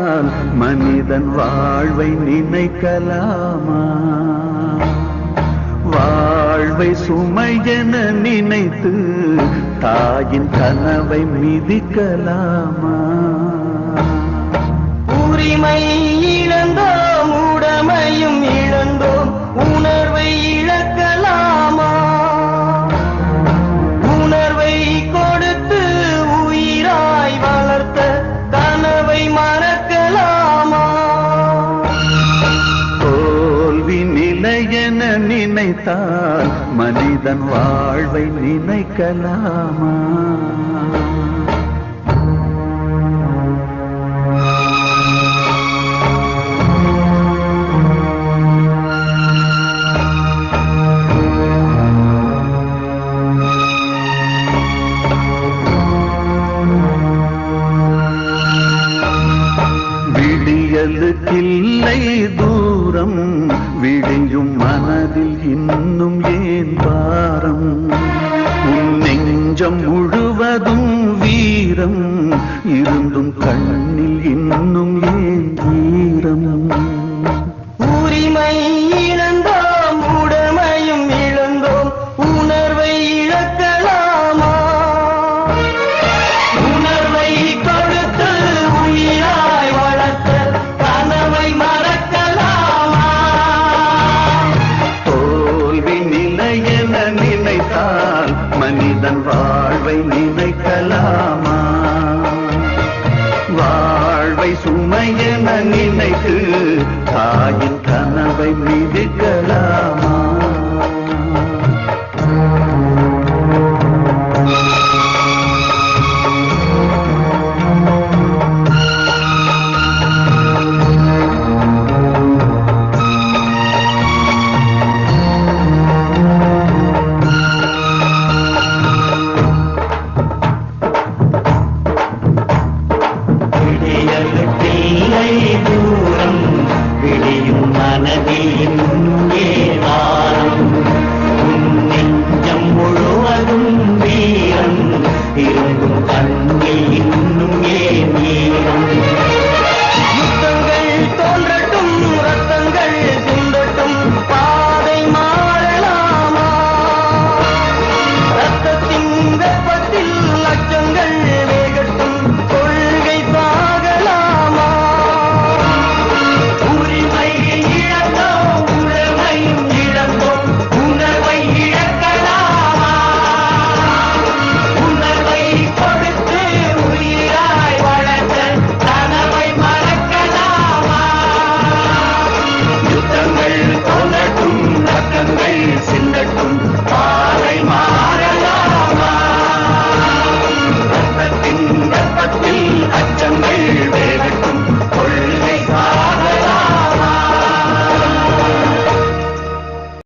நினைத்தால் மனிதன் வாழ்வை நினைக்கலாமா? வாழ்வை சுமையென நினைத்து தாயின் கனவை மிதிக்கலாமா? நினைத்தால் மனிதன் வாழ்வை நினைக்கலாமா? விடியலுக்கில்லை தூரம் விடியும் மனதில் இன்னும் ஏன் பாரம்? உன் நெஞ்சம் முழுவதும் வீரம் இருந்தும் கண்ணில் இன்னும் ஏன் வீரம் மனிதன் வாழ்வை நினைக்கலாமா? வாழ்வை சுமையென நினைத்து தாயின் கனவை மிதிக்கலாமா? please.